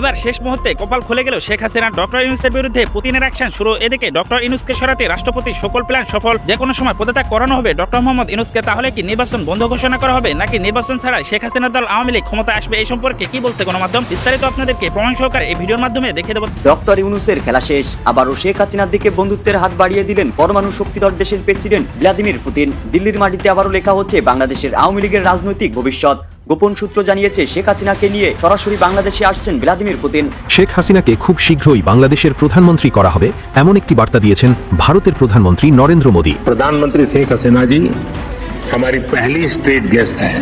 এবার শেষ মুহূর্তে কপাল খুলে গেল শেখ হাসিনা ডক্টর ইউনুসের বিরুদ্ধে পুতিনের অ্যাকশন শুরু। এদিকে ডক্টর ইউনুসকে সরাতে রাষ্ট্রপতি সকল প্ল্যান সফল। যে কোনো সময় পদত্যাগ করানো হবে ডক্টর মোহাম্মদ ইউনুসকে, তাহলে কি নির্বাচন বন্ধ ঘোষণা করা হবে নাকি নির্বাচন ছাড়া শেখ হাসিনার দল আওয়ামী লীগ ক্ষমতা আসবে? এই সম্পর্কে কি বলছে গণমাধ্যম? বিস্তারিত আপনাদেরকে প্রমাণ সহকারে এই ভিডিওর মাধ্যমে দেখে দেবো। ডক্টর ইউনুসের খেলা শেষ। আবারও শেখ হাসিনার দিকে বন্ধুত্বের হাত বাড়িয়ে দিলেন পরমাণু শক্তিধর দেশের প্রেসিডেন্ট ভ্লাদিমির পুতিন। দিল্লির মাটিতে আবারও লেখা হচ্ছে বাংলাদেশের আওয়ামী লীগের রাজনৈতিক ভবিষ্যৎ। গোপন সূত্র জানিয়েছে শেখ হাসিনাকে নিয়ে সরাসরি বাংলাদেশে আসছেন ভ্লাদিমির পুতিন শেখ হাসিনাকে খুব শীঘ্রই বাংলাদেশের প্রধানমন্ত্রী করা হবে এমন একটি বার্তা দিয়েছেন ভারতের প্রধানমন্ত্রী নরেন্দ্র মোদী प्रधानमंत्री शेख हसीना जी हमारी पहली स्टेट गेस्ट हैं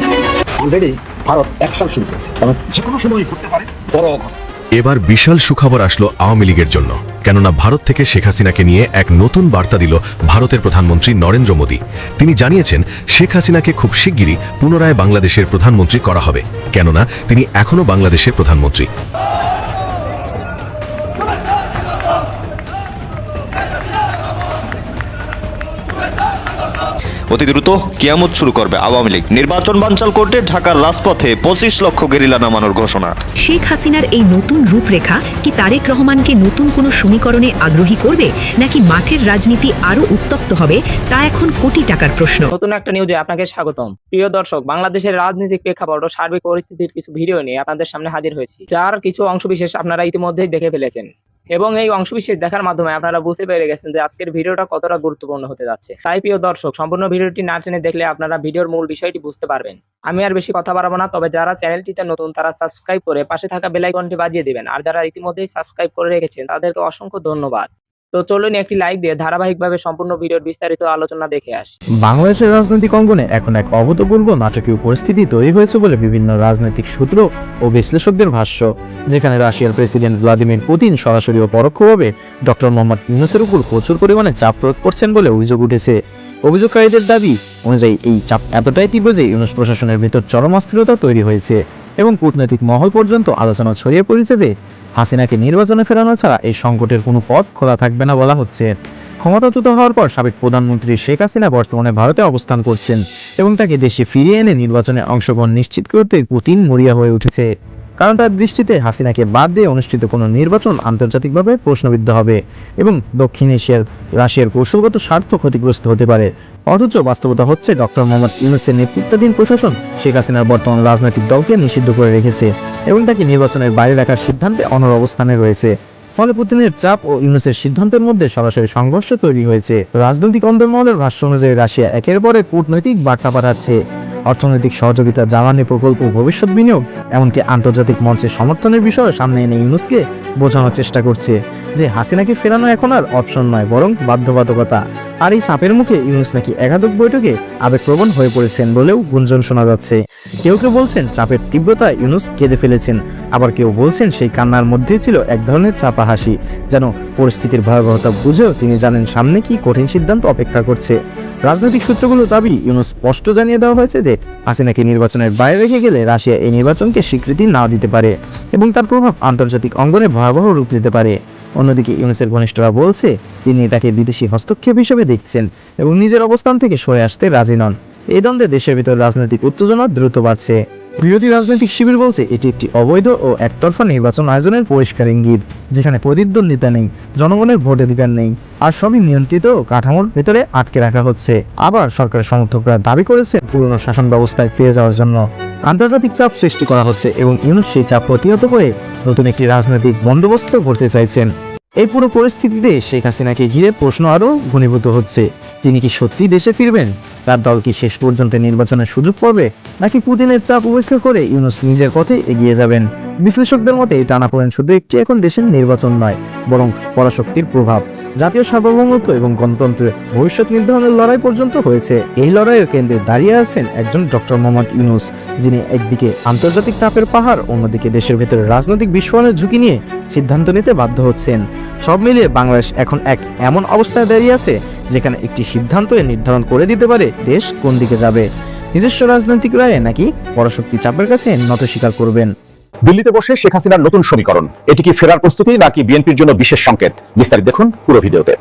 অলরেডি ভারত অ্যাকশন শুরু করেছে কারণ যে কোনো সময় ঘটতে পারে বড় অঘটন এবার বিশাল সুখবর আসলো আওয়ামী লীগের জন্য, কেননা ভারত থেকে শেখ হাসিনাকে নিয়ে এক নতুন বার্তা দিল ভারতের প্রধানমন্ত্রী নরেন্দ্র মোদী। তিনি জানিয়েছেন, শেখ হাসিনাকে খুব শিগগিরই পুনরায় বাংলাদেশের প্রধানমন্ত্রী করা হবে, কেননা তিনি এখনও বাংলাদেশের প্রধানমন্ত্রী। অতি দ্রুত কিয়ামত শুরু করবে আওয়ামী লীগ। নির্বাচন বানচাল করতে ঢাকার রাজপথে পঁচিশ লক্ষ গেরিলা নামানোর ঘোষণা। শেখ হাসিনার এই নতুন রূপরেখা কি তারেক রহমানকে নতুন কোনো সমীকরণে আগ্রহী করবে নাকি মাঠের রাজনীতি আরও উত্তপ্ত হবে তা এখন কোটি টাকার প্রশ্ন। নতুন একটা নিউজে আপনাকে স্বাগতম। প্রিয় দর্শক বাংলাদেশের রাজনৈতিক প্রেক্ষাপট ও সার্বিক পরিস্থিতির কিছু ভিডিও নিয়ে আপনাদের সামনে হাজির হয়েছি। যার কিছু অংশবিশেষ আপনারা ইতিমধ্যেই দেখে ফেলেছেন। এবং এই অংশবিশেষ দেখার মাধ্যমে আপনারা বুঝতে পেরে গেছেন যে আজকের ভিডিওটা কতটা গুরুত্বপূর্ণ হতে যাচ্ছে। তাই প্রিয় দর্শক, সম্পূর্ণ ভিডিওটি না টেনে দেখলে আপনারা ভিডিওর মূল বিষয়টি বুঝতে পারবেন। আমি আর বেশি কথা বাড়াবো না, তবে যারা চ্যানেলটিতে নতুন তারা সাবস্ক্রাইব করে পাশে থাকা বেল আইকনটি বাজিয়ে দেবেন। আর যারা ইতিমধ্যেই সাবস্ক্রাইব করে রেখেছেন, তাদেরকে অসংখ্য ধন্যবাদ। তো চলুন একটি লাইক দিয়ে ধারাবাহিকভাবে সম্পূর্ণ ভিডিওর বিস্তারিত আলোচনা দেখে আসি। বাংলাদেশের রাজনৈতিক অঙ্গনে এখন এক অভূতপূর্ব নাটকীয় পরিস্থিতি তৈরি হয়েছে বলে বিভিন্ন রাজনৈতিক সূত্র ও বিশ্লেষকদের ভাষ্য। যেখানে রাশিয়ার প্রেসিডেন্ট ভ্লাদিমির পুতিন সরাসরি ও পরোক্ষভাবে ডক্টর মোহাম্মদ ইউনুসের উপর প্রচুর পরিমাণে চাপ প্রয়োগ করছেন বলে অভিযোগ উঠেছে। অভিযোগকারীদের দাবি অনুযায়ী এই চাপ এতটাই তীব্র যে ইউনুস প্রশাসনের ভিতর চরম অস্থিরতা তৈরি হয়েছে এবং কূটনৈতিক মহল পর্যন্ত আলোচনা ছড়িয়ে পড়েছে যে হাসিনাকে নির্বাচনে ফেরানো ছাড়া এই সংকটের কোনো পথ খোলা থাকবে না বলা হচ্ছে। ক্ষমতাচ্যুত হওয়ার পর সাবেক প্রধানমন্ত্রী শেখ হাসিনা বর্তমানে ভারতে অবস্থান করছেন এবং তাকে দেশে ফিরিয়ে এনে নির্বাচনে অংশগ্রহণ নিশ্চিত করতে পুতিন মরিয়া হয়ে উঠেছে। কারণ তার দৃষ্টিতে হাসিনাকে বাদ দিয়ে অনুষ্ঠিত কোনো নির্বাচন আন্তর্জাতিকভাবে প্রশ্নবিদ্ধ হবে এবং দক্ষিণ এশিয়ার রাশিয়ার কৌশলগত স্বার্থ ক্ষতিগ্রস্ত হতে পারে। অথচ বাস্তবতা হচ্ছে ডক্টর মোহাম্মদ ইউনুসের নেতৃত্বাধীন প্রশাসন শেখ হাসিনার বর্তমান রাজনৈতিক দলকে নিষিদ্ধ করে রেখেছে এবং তাকে নির্বাচনের বাইরে রাখার সিদ্ধান্তে অনর অবস্থানে রয়েছে। ফলে পুতিনের চাপ ও ইউনুসের সিদ্ধান্তের মধ্যে সরাসরি সংঘর্ষ তৈরি হয়েছে। রাজনৈতিক অন্দরমহলের ভাষ্য অনুযায়ী রাশিয়া একের পরে কূটনৈতিক বার্তা পাঠাচ্ছে। অর্থনৈতিক সহযোগিতা, জ্বালানি প্রকল্প ভবিষ্যৎ বিনিয়োগ, এমনকি আন্তর্জাতিক মঞ্চে সমর্থনের বিষয়ে সামনে এনে ইউনুসকে বোঝানোর চেষ্টা করছে যে হাসিনাকে ফেরানো এখন আর অপশন নয়, বরং বাধ্যবাধকতা। আর এই চাপের মুখে ইউনুস নাকি একাধিক বৈঠকে আবেগপ্রবণ হয়ে পড়েছেন বলেও গুঞ্জন শোনা যাচ্ছে। কেউ কেউ বলছেন চাপের তীব্রতা ইউনুস কেঁদে ফেলেছেন। আবার কেউ বলছেন সেই কান্নার মধ্যেই ছিল এক ধরনের চাপা হাসি, যেন পরিস্থিতির ভয়াবহতা বুঝেও তিনি জানেন সামনে কি কঠিন সিদ্ধান্ত অপেক্ষা করছে। রাজনৈতিক সূত্রগুলো দাবি, ইউনুস স্পষ্ট জানিয়ে দেওয়া হয়েছে যে হাসিনাকে নির্বাচনের বাইরে রেখে গেলে রাশিয়া এই নির্বাচনকে স্বীকৃতি না দিতে পারে এবং তার প্রভাব আন্তর্জাতিক অঙ্গনে ভয়াবহ রূপ দিতে পারে। অন্যদিকে ইউনুসের ঘনিষ্ঠরা বলছে, তিনি এটাকে বিদেশি হস্তক্ষেপ হিসেবে দেখছেন এবং নিজের অবস্থান থেকে সরে আসতে রাজি নন। এই দ্বন্দ্বে দেশের ভিতর রাজনৈতিক উত্তেজনা দ্রুত বাড়ছে। বিরোধী রাজনৈতিক শিবির বলছে, এটি একটি অবৈধ ও একতরফা নির্বাচন আয়োজনের পরিষ্কার ইঙ্গিত, যেখানে প্রতিদ্বন্দ্বিতা নেই, জনগণের ভোটাধিকার নেই, আর সবই নিয়ন্ত্রিত কাঠামোর ভেতরে আটকে রাখা হচ্ছে। আবার সরকারের সমর্থকরা দাবি করেছে পুরনো শাসন ব্যবস্থায় ফিরে যাওয়ার জন্য আন্তর্জাতিক চাপ সৃষ্টি করা হচ্ছে এবং ইউনুস সেই চাপ প্রতিহত করে নতুন একটি রাজনৈতিক বন্দোবস্ত করতে চাইছেন। এই পুরো পরিস্থিতিতে শেখ হাসিনাকে ঘিরে প্রশ্ন আরও ঘনীভূত হচ্ছে। তিনি কি সত্যি দেশে ফিরবেন? তার দল কি শেষ পর্যন্ত নির্বাচনের সুযোগ পাবে? নাকি পুতিনের চাপ উপেক্ষা করে ইউনুস নিজের পথে এগিয়ে যাবেন? বিশ্লেষকদের মতে এই টানাপোড়েন শুধু একটি এখন দেশের নির্বাচন নয়, বরং পরাশক্তির প্রভাব। জাতীয় সার্বভৌমত্ব এবং গণতন্ত্রের ভবিষ্যৎ নির্ধারণের লড়াই পর্যন্ত হয়েছে। এই লড়াইয়ের কেন্দ্রে দাঁড়িয়ে আছেন একজন ডক্টর মোহাম্মদ ইউনুস, যিনি একদিকে আন্তর্জাতিক চাপের পাহাড়, অন্যদিকে দেশের ভেতরে রাজনৈতিক বিস্ফোরণের ঝুঁকি নিয়ে সিদ্ধান্ত নিতে বাধ্য হচ্ছেন। সব মিলিয়ে বাংলাদেশ এখন এক এমন অবস্থায় দাঁড়িয়ে আছে, যেখানে একটি সিদ্ধান্ত নির্ধারণ করে দিতে পারে দেশ কোন দিকে যাবে। নিজস্ব রাজনৈতিক রায়ে নাকি পরাশক্তি চাপের কাছে নত স্বীকার করবেন? দিল্লিতে বসে শেখ হাসিনার নতুন সমীকরণ। এটি কি ফেরার প্রস্তুতি নাকি বিএনপির জন্য বিশেষ সংকেত? বিস্তারিত দেখুন পুরো ভিডিওতে।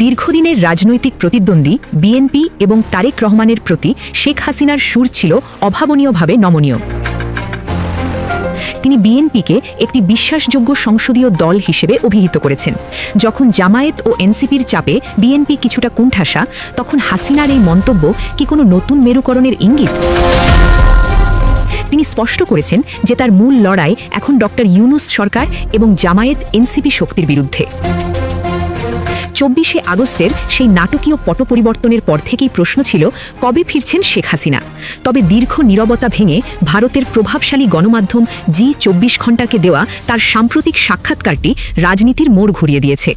দীর্ঘদিনের রাজনৈতিক প্রতিদ্বন্দ্বী বিএনপি এবং তারেক রহমানের প্রতি শেখ হাসিনার সুর ছিল অভাবনীয়ভাবে নমনীয়। তিনি বিএনপিকে একটি বিশ্বাসযোগ্য সংসদীয় দল হিসেবে অভিহিত করেছেন। যখন জামায়াত ও এনসিপির চাপে বিএনপি কিছুটা কুণ্ঠাসা, তখন হাসিনার এই মন্তব্য কি কোনো নতুন মেরুকরণের ইঙ্গিত? তিনি স্পষ্ট করেছেন যে তার মূল লড়াই এখন ডক্টর ইউনুস সরকার এবং জামায়েত এনসিপি শক্তির বিরুদ্ধে। চব্বিশে আগস্টের সেই নাটকীয় পট পরিবর্তনের পর থেকেই প্রশ্ন ছিল, কবে ফিরছেন শেখ হাসিনা? তবে দীর্ঘ নীরবতা ভেঙে ভারতের প্রভাবশালী গণমাধ্যম জি চব্বিশ ঘন্টাকে দেওয়া তার সাম্প্রতিক সাক্ষাৎকারটি রাজনীতির মোড় ঘুরিয়ে দিয়েছে।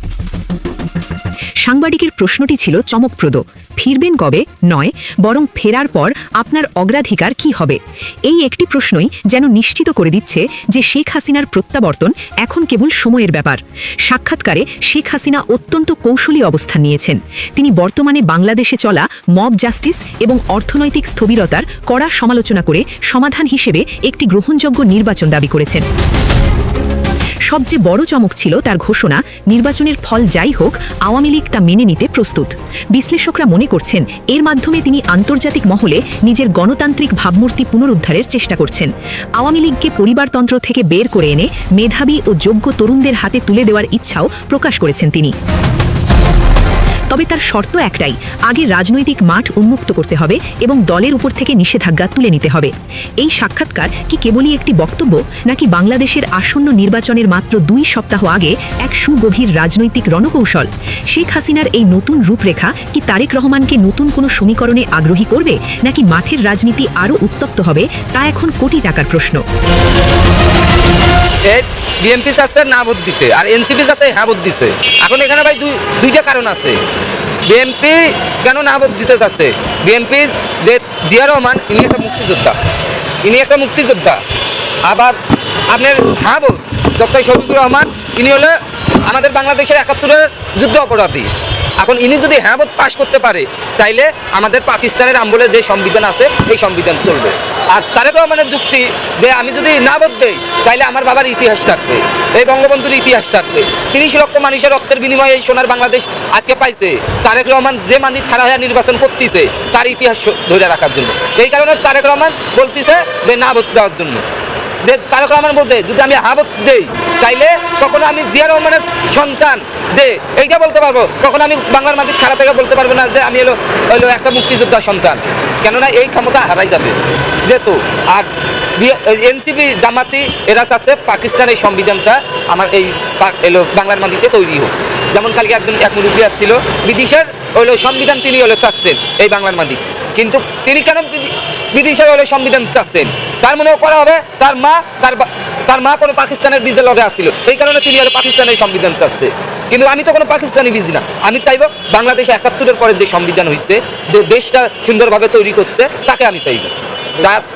সাংবাদিকের প্রশ্নটি ছিল চমকপ্রদ। ফিরবেন কবে? নয়, বরং ফেরার পর আপনার অগ্রাধিকার কি হবে? এই একটি প্রশ্নই যেন নিশ্চিত করে দিচ্ছে যে শেখ হাসিনার প্রত্যাবর্তন এখন কেবল সময়ের ব্যাপার। সাক্ষাৎকারে শেখ হাসিনা অত্যন্ত কৌশলী অবস্থান নিয়েছেন। তিনি বর্তমানে বাংলাদেশে চলা মব জাস্টিস এবং অর্থনৈতিক স্থবিরতার কড়া সমালোচনা করে সমাধান হিসেবে একটি গ্রহণযোগ্য নির্বাচন দাবি করেছেন। সবচেয়ে বড় চমক ছিল তার ঘোষণা, নির্বাচনের ফল যাই হোক, আওয়ামী লীগ তা মেনে নিতে প্রস্তুত। বিশ্লেষকরা মনে করছেন, এর মাধ্যমে তিনি আন্তর্জাতিক মহলে নিজের গণতান্ত্রিক ভাবমূর্তি পুনরুদ্ধারের চেষ্টা করছেন। আওয়ামী লীগকে পরিবারতন্ত্র থেকে বের করে এনে মেধাবী ও যোগ্য তরুণদের হাতে তুলে দেওয়ার ইচ্ছাও প্রকাশ করেছেন তিনি। তবে তার শর্ত একটাই, আগে রাজনৈতিক মাঠ উন্মুক্ত করতে হবে এবং দলের উপর থেকে নিষেধাজ্ঞা তুলে নিতে হবে। এই সাক্ষাৎকার কি কেবলই একটি বক্তব্য, নাকি বাংলাদেশের আসন্ন নির্বাচনের মাত্র দুই সপ্তাহ আগে এক সুগভীর রাজনৈতিক রণকৌশল? শেখ হাসিনার এই নতুন রূপরেখা কি তারেক রহমানকে নতুন কোনো সমীকরণে আগ্রহী করবে, নাকি মাঠের রাজনীতি আরও উত্তপ্ত হবে, তা এখন কোটি টাকার প্রশ্ন। বিএনপি চাচ্ছে না দিতে আর এনসিপি চাচ্ছে হ্যাঁ দিছে এখন এখানে ভাই দুইটা কারণ আছে। বিএনপি কেন না দিতে চাচ্ছে বিএনপি যে জিয়া রহমান, ইনি একটা মুক্তিযোদ্ধা। ইনি একটা মুক্তিযোদ্ধা। আবার আপনার ভোট ডক্টর শফিকুর রহমান, ইনি হলো আমাদের বাংলাদেশের একাত্তরের যুদ্ধ অপরাধী। এখন ইনি যদি হ্যাঁ পাশ করতে পারে, তাইলে আমাদের পাকিস্তানের আমলে যে সংবিধান আছে, এই সংবিধান চলবে। আর তারেক রহমানের যুক্তি যে আমি যদি না দেই, তাইলে আমার বাবার ইতিহাস থাকবে, এই বঙ্গবন্ধুর ইতিহাস থাকবে। তিরিশ লক্ষ মানুষের রক্তের বিনিময়ে এই সোনার বাংলাদেশ আজকে পাইছে। তারেক রহমান যে মানিক খারাপ হয়ে নির্বাচন করতেছে, তার ইতিহাস ধরে রাখার জন্য। এই কারণে তারেক রহমান বলতেছে যে না ভোট দেওয়ার জন্য। যে তারক রহমান বোঝে যদি আমি হাবত দেই, তাইলে তখন আমি জিয়া রহমানের সন্তান যে এইটা বলতে পারব তখন আমি বাংলার মাটির খারাপ থেকে বলতে পারব না যে আমি হলো হলো একটা মুক্তিযোদ্ধার সন্তান। কেননা এই ক্ষমতা হারাই যাবে। যেহেতু, আর এনসিপি জামাতি, এরা চাচ্ছে পাকিস্তানের সংবিধানটা আমার এই বাংলার মাটিতে তৈরি হোক। যেমন কালকে একজন এক মুরব্বী ছিল বিদেশের হলো সংবিধান তিনি হলো চাচ্ছেন এই বাংলার মাটি কিন্তু তিনি কেন বিদেশের হলো সংবিধান চাচ্ছেন? তার মনেও করা হবে, তার মা, তার তার মা কোনো পাকিস্তানের বীজের লগে আসছিল। এই কারণে তিনি হলো পাকিস্তানের সংবিধান চাচ্ছে। কিন্তু আমি তো কোনো পাকিস্তানি বীজ না। আমি চাইব বাংলাদেশে একাত্তরের পরে যে সংবিধান হয়েছে যে দেশটা সুন্দরভাবে তৈরি করছে, তাকে আমি চাইব।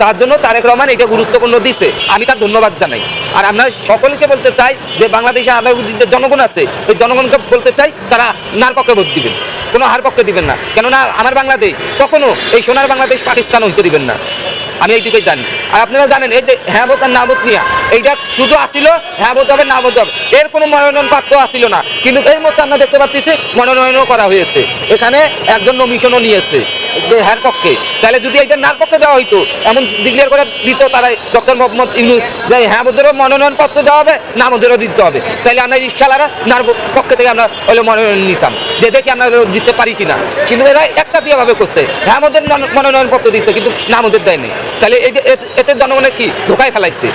তার জন্য তারেক রহমান এটা গুরুত্বপূর্ণ দিছে। আমি তার ধন্যবাদ জানাই। আর আমরা সকলকে বলতে চাই যে বাংলাদেশে আধার যে জনগণ আছে, ওই জনগণকে বলতে চাই, তারা নার পক্ষে ভোট দিবেন। কোনো হার পক্ষে দিবেন না। কেননা আমার বাংলাদেশ কখনো এই সোনার বাংলাদেশ পাকিস্তান হইতে দিবেন না। আমি এইটুকুই জানি। আর আপনারা জানেন, এই যে হ্যাঁ ভোট আর না ভোট নিয়া এইটা শুধু আসিল হ্যাঁ বোধ হবে না ভোট হবে। এর কোনো মনোনয়ন পাত্র আসিল না। কিন্তু এই মুহূর্তে আমরা দেখতে পাচ্ছি মনোনয়নও করা হয়েছে। এখানে একজন নমিশনও নিয়েছে হ্যার পক্ষে। তাহলে যদি এইটা নার পক্ষে দেওয়া হইতো, এমন ডিক্লেয়ার করে দিত তারা ডক্টর মোহাম্মদ ইউনুস, যে হ্যাঁ বোধেরও মনোনয়ন পত্র দেওয়া হবে না বোধেরও দিতে হবে। তাহলে আমরা রিক্সালারা নার পক্ষে থেকে আমরা হলো মনোনয়ন নিতাম। যে দেখি আমরা জিততে পারি কিনা। কিন্তু এরা একটা ভাবে করছে। হ্যাঁ আমাদের মনোনয়ন পত্র দিচ্ছে কিন্তু নাম ওদের দেয়নি। তাহলে এই এতে- জনগণে কি ঢোকায় ফেলাইছে?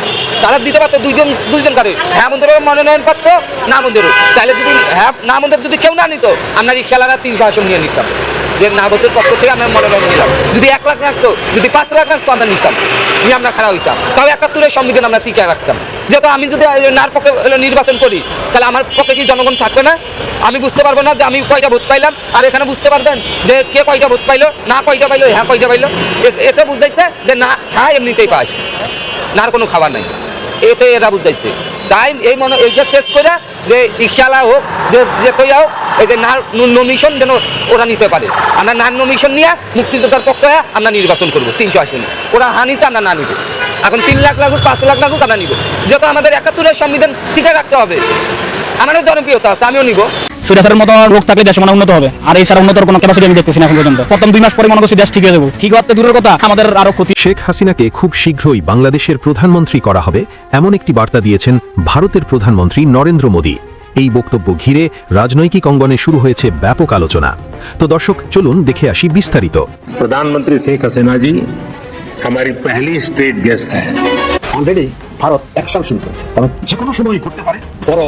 তারা দিতে পারতো দুইজন দুইজন কারে হ্যাঁ মনোনয়ন পত্র না আমাদেরও তাহলে যদি হ্যাঁ না আমাদের যদি কেউ না নিত, আমরা রিক্সালারা তিনশো আসন নিয়ে নিতাম। যে নাবতের পক্ষ থেকে আমরা মনোনয়ন নিলাম। যদি এক লাখ রাখতো, যদি পাঁচ লাখ রাখতো, আমরা নিতাম। নিয়ে আমরা খারাপ হইতাম। তাও একাত্তরের সংবিধান আমরা টিকা রাখতাম। যেহেতু আমি যদি নার পক্ষে নির্বাচন করি, তাহলে আমার পক্ষে কি জনগণ থাকবে না? আমি বুঝতে পারব না যে আমি কয়টা ভোট পাইলাম। আর এখানে বুঝতে পারবেন যে কে কয়টা ভোট পাইলো, না কয়টা পাইলো হ্যাঁ কয়টা পাইলো। এতে বুঝাইছে যে না হ্যাঁ এমনিতেই পাস না আর কোনো খাবার নাই। এতে এরা বুঝাইছে। তাই এই মনে এইটা চেস করে যে ইশালা হোক, যে যে কই হোক, এই যে নমিশন যেন ওরা নিতে পারে। আমরা নার নমিশন নিয়ে মুক্তিযোদ্ধার পক্ষে আমরা নির্বাচন করব, তিনশো আসনে ওরা হানিতে আমরা না নিব। এখন তিন লাখ লাগুক, পাঁচ লাখ লাগুক, আমরা নিব। যেহেতু আমাদের একাত্তরের সংবিধান টিকে রাখতে হবে। আমারও জনপ্রিয়তা আছে, আমিও নিব। সুরেশের মতো লোক থাকলে দেশ মানে উন্নত হবে আর এই ছাড়া উন্নতর কোনো ক্যাপাসিটি আমি দেখতেছি না এখন পর্যন্ত প্রথম দুই মাস পরে মনে করছি দেশ ঠিক হয়ে যাবো ঠিক হতে দূরের কথা আমাদের আরো ক্ষতি শেখ হাসিনাকে খুব শীঘ্রই বাংলাদেশের প্রধানমন্ত্রী করা হবে এমন একটি বার্তা দিয়েছেন ভারতের প্রধানমন্ত্রী নরেন্দ্র মোদী এই বক্তব্য ঘিরে রাজনৈতিক অঙ্গনে শুরু হয়েছে ব্যাপক আলোচনা তো দর্শক চলুন দেখে আসি বিস্তারিত प्रधानमंत्री शेख हसीना जी हमारी पहली स्टेट गेस्ट है অলরেডি ভারত অ্যাকশন শুরু করেছে তবে যে কোনো সময় ঘটতে পারে বড়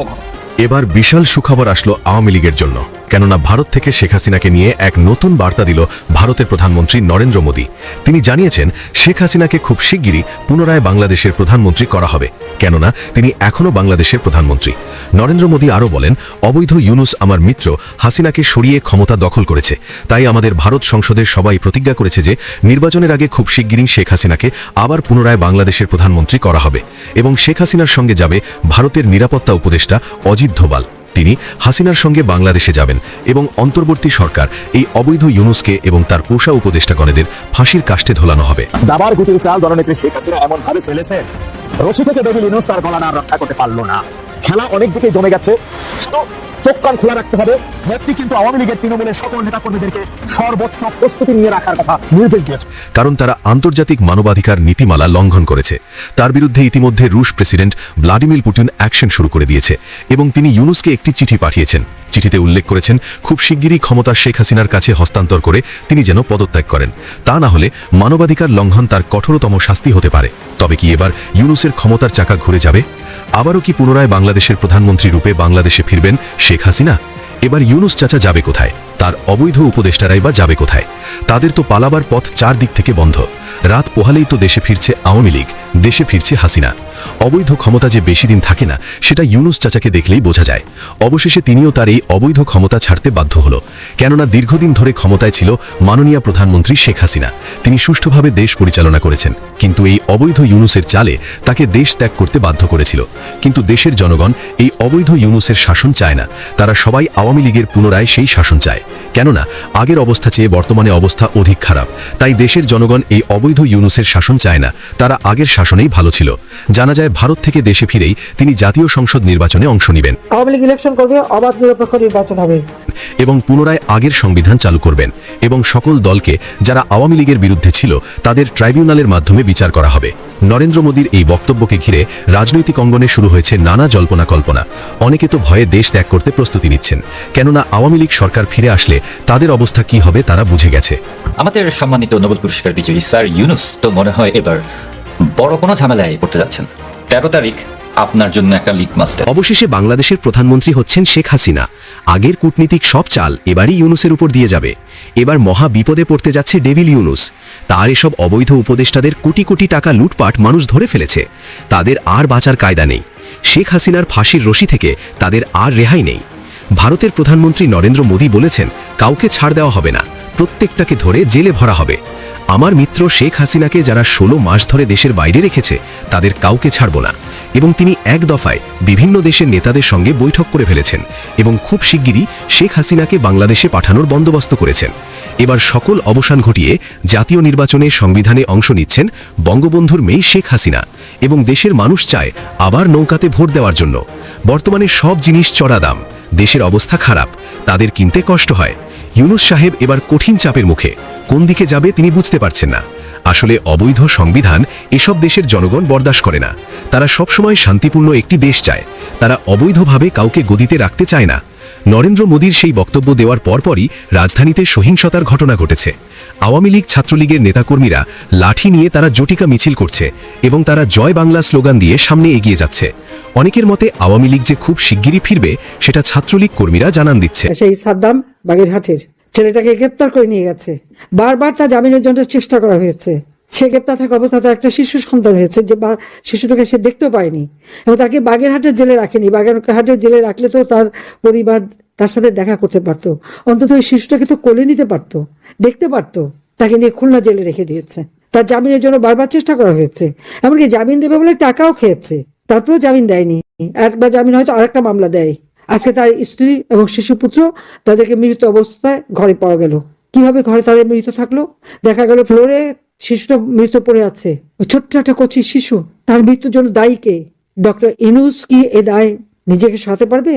এবার বিশাল সুখবর আসলো আওয়ামী লীগের জন্য। কেননা ভারত থেকে শেখ হাসিনাকে নিয়ে এক নতুন বার্তা দিল ভারতের প্রধানমন্ত্রী নরেন্দ্র মোদী। তিনি জানিয়েছেন, শেখ হাসিনাকে খুব শিগগিরই পুনরায় বাংলাদেশের প্রধানমন্ত্রী করা হবে, কেননা তিনি এখনও বাংলাদেশের প্রধানমন্ত্রী। নরেন্দ্র মোদী আরও বলেন, অবৈধ ইউনুস আমার মিত্র, হাসিনাকে সরিয়ে ক্ষমতা দখল করেছে। তাই আমাদের ভারত সংসদের সবাই প্রতিজ্ঞা করেছে যে, নির্বাচনের আগে খুব শিগগিরই শেখ হাসিনাকে আবার পুনরায় বাংলাদেশের প্রধানমন্ত্রী করা হবে। এবং শেখ হাসিনার সঙ্গে যাবে ভারতের নিরাপত্তা উপদেষ্টা অজিত ধোবাল। তিনি হাসিনার সঙ্গে বাংলাদেশে যাবেন এবং অন্তর্বর্তী সরকার এই অবৈধ ইউনুসকে এবং তার পোষা উপদেষ্টাগণেদের ফাঁসির কাষ্টে ধোলানো হবে। দাবার গুটির চাল দলনেত্রী শেখ হাসিনা এমন ভাবে ফেলেছেন রশি থেকে ডেভিল ইউনুস তার গলা না রক্ষা করতে পারল না। খেলা অনেক দিকে জমে গেছে, শুধু চোখ কান খোলা রাখতে হবে। নেত্রী কিন্তু আওয়ামী লীগের তৃণমূলের সকল নেতাকর্মীদেরকে সর্বোচ্চ প্রস্তুতি নিয়ে রাখার কথা নির্দেশ দিয়েছে। কারণ তারা আন্তর্জাতিক মানবাধিকার নীতিমালা লঙ্ঘন করেছে। তার বিরুদ্ধে ইতিমধ্যে রুশ প্রেসিডেন্ট ভ্লাদিমির পুটিন অ্যাকশন শুরু করে দিয়েছে এবং তিনি ইউনুসকে একটি চিঠি পাঠিয়েছেন। চিঠিতে উল্লেখ করেছেন, খুব শিগগিরই ক্ষমতা শেখ হাসিনার কাছে হস্তান্তর করে তিনি যেন পদত্যাগ করেন। তা না হলে মানবাধিকার লঙ্ঘন তার কঠোরতম শাস্তি হতে পারে। তবে কি এবার ইউনুসের ক্ষমতার চাকা ঘুরে যাবে? আবারও কি পুনরায় বাংলাদেশের প্রধানমন্ত্রী রূপে বাংলাদেশে ফিরবেন শেখ হাসিনা? এবার ইউনুস চাচা যাবে কোথায়? তার অবৈধ উপদেষ্টারাই বা যাবে কোথায়? তাদের তো পালাবার পথ চার দিক থেকে বন্ধ। রাত পোহালেই তো দেশে ফিরছে আওয়ামী লীগ, দেশে ফিরছে হাসিনা। অবৈধ ক্ষমতা যে বেশি দিন থাকে না, সেটা ইউনুস চাচাকে দেখলেই বোঝা যায়। অবশেষে তিনিও তার এই অবৈধ ক্ষমতা ছাড়তে বাধ্য হল। কেননা দীর্ঘদিন ধরে ক্ষমতায় ছিল মাননীয় প্রধানমন্ত্রী শেখ হাসিনা। তিনি সুষ্ঠুভাবে দেশ পরিচালনা করেছেন। কিন্তু এই অবৈধ ইউনুসের চালে তাকে দেশ ত্যাগ করতে বাধ্য করেছিল। কিন্তু দেশের জনগণ এই অবৈধ ইউনুসের শাসন চায় না। তারা সবাই আওয়ামী লীগের পুনরায় সেই শাসন চায়। কেননা আগের অবস্থা চেয়ে বর্তমানে অবস্থা অধিক খারাপ। তাই দেশের জনগণ এই অবৈধ ইউনুসের শাসন চায় না। তারা আগের শাসনেই ভালো ছিল। জানা যায় ভারত থেকে দেশে ফিরেই তিনি জাতীয় সংসদ নির্বাচনে অংশ নেবেন। আওয়ামী লীগ ইলেকশন করবে অবাধ নিরপেক্ষ নির্বাচন হবে? এবং পুনরায় আগের সংবিধান চালু করবেন। এবং সকল দলকে যারা আওয়ামী লীগের বিরুদ্ধে ছিল তাদের ট্রাইব্যুনালের মাধ্যমে বিচার করা হবে। নরেন্দ্র মোদীর এই বক্তব্যকে ঘিরে রাজনৈতিক অঙ্গনে শুরু হয়েছে নানা জল্পনা কল্পনা। অনেকে তো ভয়ে দেশ ত্যাগ করতে প্রস্তুতি নিচ্ছেন। কেননা আওয়ামী লীগ সরকার ফিরে আসলে তাদের অবস্থা কি হবে তারা বুঝে গেছে। আমাদের সম্মানিত নোবেল পুরস্কার বিজয়ী স্যার ইউনুস তো মনে হয় এবার বড় কোনো ঝামেলায় পড়তে যাচ্ছেন। তেরো তারিখ আপনার জন্য একটা লিক মাস্টার অবশেষে বাংলাদেশের প্রধানমন্ত্রী হচ্ছেন শেখ হাসিনা। আগের কূটনীতিক সব চাল এবারই ইউনুসের উপর দিয়ে যাবে। এবার মহা বিপদে পড়তে যাচ্ছে ডেভিল ইউনুস। তার এসব অবৈধ উপদেষ্টাদের কোটি কোটি টাকা লুটপাট মানুষ ধরে ফেলেছে। তাদের আর বাঁচার কায়দা নেই। শেখ হাসিনার ফাঁসির রশি থেকে তাদের আর রেহাই নেই। ভারতের প্রধানমন্ত্রী নরেন্দ্র মোদী বলেছেন, কাউকে ছাড় দেওয়া হবে না। প্রত্যেকটাকে ধরে জেলে ভরা হবে। আমার মিত্র শেখ হাসিনাকে যারা ষোলো মাস ধরে দেশের বাইরে রেখেছে, তাদের কাউকে ছাড়ব না। এবং তিনি এক দফায় বিভিন্ন দেশের নেতাদের সঙ্গে বৈঠক করে ফেলেছেন এবং খুব শিগগিরই শেখ হাসিনাকে বাংলাদেশে পাঠানোর বন্দোবস্ত করেছেন। এবার সকল অবসান ঘটিয়ে জাতীয় নির্বাচনে সংবিধানে অংশ নিচ্ছেন বঙ্গবন্ধুর মেয়ে শেখ হাসিনা এবং দেশের মানুষ চায় আবার নৌকাতে ভোট দেওয়ার জন্য। বর্তমানে সব জিনিস চড়া দাম, দেশের অবস্থা খারাপ, তাদের কিনতে কষ্ট হয়। ইউনুস সাহেব এবার কঠিন চাপের মুখে। কোন দিকে যাবে তিনি বুঝতে পারছেন না। আসলে অবৈধ সংবিধান এসব দেশের জনগণ বরদাস্ত করে না। তারা সবসময় শান্তিপূর্ণ একটি দেশ চায়। তারা অবৈধভাবে কাউকে গদিতে রাখতে চায় না। নরেন্দ্র মোদীর সেই বক্তব্য দেওয়ার পরপরই রাজধানীতে সহিংসতার ঘটনা ঘটেছে। আওয়ামী লীগ, ছাত্রলীগের নেতাকর্মীরা লাঠি নিয়ে তারা জটিকা মিছিল করছে এবং তারা জয় বাংলা স্লোগান দিয়ে সামনে এগিয়ে যাচ্ছে। অনেকের মতে আওয়ামী লীগ যে খুব শিগগিরই ফিরবে, সেটা ছাত্রলীগ কর্মীরা জানান দিচ্ছে। সেই সাদ্দাম বাগেরহাটের ছেলেটাকে গ্রেপ্তার করে নিয়ে গেছে। বারবার তার জামিনের জন্য চেষ্টা করা হয়েছে। সে গ্রেপ্তার থাকা অবস্থা তার একটা শিশু সন্তান হয়েছে যে বা শিশুটাকে সে দেখতেও পায়নি এবং তাকে বাগেরহাটের জেলে রাখেনি। বাগেরহাটের জেলে রাখলে তো তার পরিবার তার সাথে দেখা করতে পারতো। অন্তত ওই শিশুটাকে তো কোলে নিতে পারতো, দেখতে পারতো। তাকে নিয়ে খুলনা জেলে রেখে দিয়েছে। তার জামিনের জন্য বারবার চেষ্টা করা হয়েছে। এমনকি জামিন দেবে বলে টাকাও খেয়েছে। তারপরেও জামিন দেয়নি। একবার জামিন হয়তো আরেকটা মামলা দেয়। আজকে তার স্ত্রী এবং শিশুপুত্র তাদেরকে মৃত অবস্থায় ঘরে পাওয়া গেল। কীভাবে ঘরে তাদের মৃত থাকল? দেখা গেল ফ্লোরে শিশুটা মৃত পড়ে আছে। ছোট্ট একটা কচি শিশু। তার মৃত্যুর জন্য দায়ী কে? ডক্টর ইনুস কি এ দায় নিজেকে সরাতে পারবে?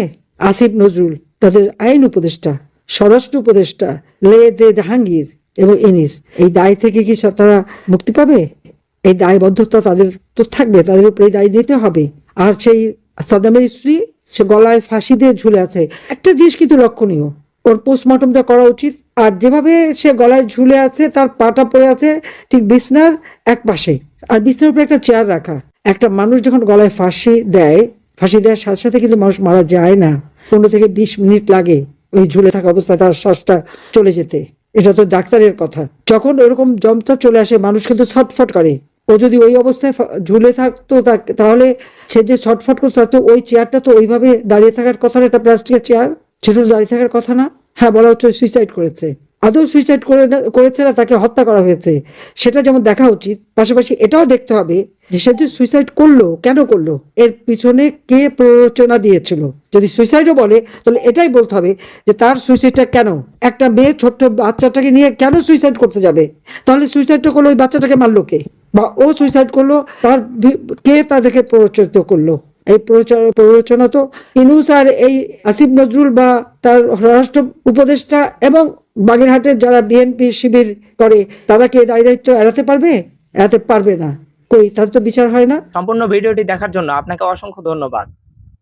আসিফ নজরুল, তাদের আইন উপদেষ্টা, স্বরাষ্ট্র উপদেষ্টা, লে জে জাহাঙ্গীর এবং ইনিস, এই দায় থেকে কি তারা মুক্তি পাবে? এই দায়বদ্ধতা তাদের তো থাকবে, তাদের উপরে দায় দিতে হবে। আর সেই সাদ্দামের স্ত্রী সে গলায় ফাঁসি দিয়ে ঝুলে আছে। একটা জিনিস কিন্তু লক্ষণীয়। ওর পোস্টমর্টমটা করা উচিত। আর যেভাবে সে গলায় ঝুলে আছে, তার পাটা পড়ে আছে, ঠিক বিছনার এক পাশে। আর বিছনার উপরে একটা চেয়ার রাখা। একটা মানুষ যখন গলায় ফাঁসি দেয়, ফাঁসি দেওয়ার সাথে সাথে কিন্তু মানুষ মারা যায় না। পনেরো থেকে বিশ মিনিট লাগে ওই ঝুলে থাকা অবস্থায় তার শ্বাসটা চলে যেতে। এটা তো ডাক্তারের কথা। যখন ওরকম যন্ত্র চলে আসে, মানুষ কিন্তু ছটফট করে। ও যদি ওই অবস্থায় ঝুলে থাকতো তাহলে সে যে ছটফট করতে থাকতো ওই চেয়ারটা তো ওইভাবে দাঁড়িয়ে থাকার কথা না, একটা প্লাস্টিকের চেয়ার সেটা তো দাঁড়িয়ে থাকার কথা না হ্যাঁ বলা হচ্ছে সুইসাইড করেছে। আদৌ সুইসাইড করে করেছে না তাকে হত্যা করা হয়েছে। সেটা যেমন দেখা উচিত পাশাপাশি এটাও দেখতে হবে যে সে যে সুইসাইড করল কেন করল এর পিছনে কে প্ররোচনা দিয়েছিল? যদি সুইসাইডও বলে তাহলে এটাই বলতে হবে যে তার সুইসাইডটা কেন? একটা মেয়ে ছোট্ট বাচ্চাটাকে নিয়ে কেন সুইসাইড করতে যাবে? তাহলে সুইসাইডটা করল ওই বাচ্চাটাকে মারলো কে? বা ও সুইসাইড করল, তার কে তাদেরকে প্ররোচিত করল? এই প্ররোচ- প্ররোচনা তো ইনুস আর এই আসিফ নজরুল বা তার রাষ্ট্র উপদেষ্টা এবং বাগেরহাটের যারা বিএনপি শিবির করে, তারা কি দায় দায়িত্ব এড়াতে পারবে? এড়াতে পারবে না। কই, তার তো বিচার হয় না? সম্পূর্ণ ভিডিওটি দেখার জন্য আপনাকে অসংখ্য ধন্যবাদ।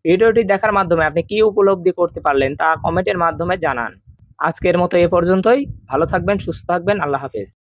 ভিডিওটি দেখার মাধ্যমে আপনি কি উপলব্ধি করতে পারলেন তা কমেন্টের মাধ্যমে জানান। আজকের মতো এ পর্যন্তই। ভালো থাকবেন, সুস্থ থাকবেন। আল্লাহ হাফেজ।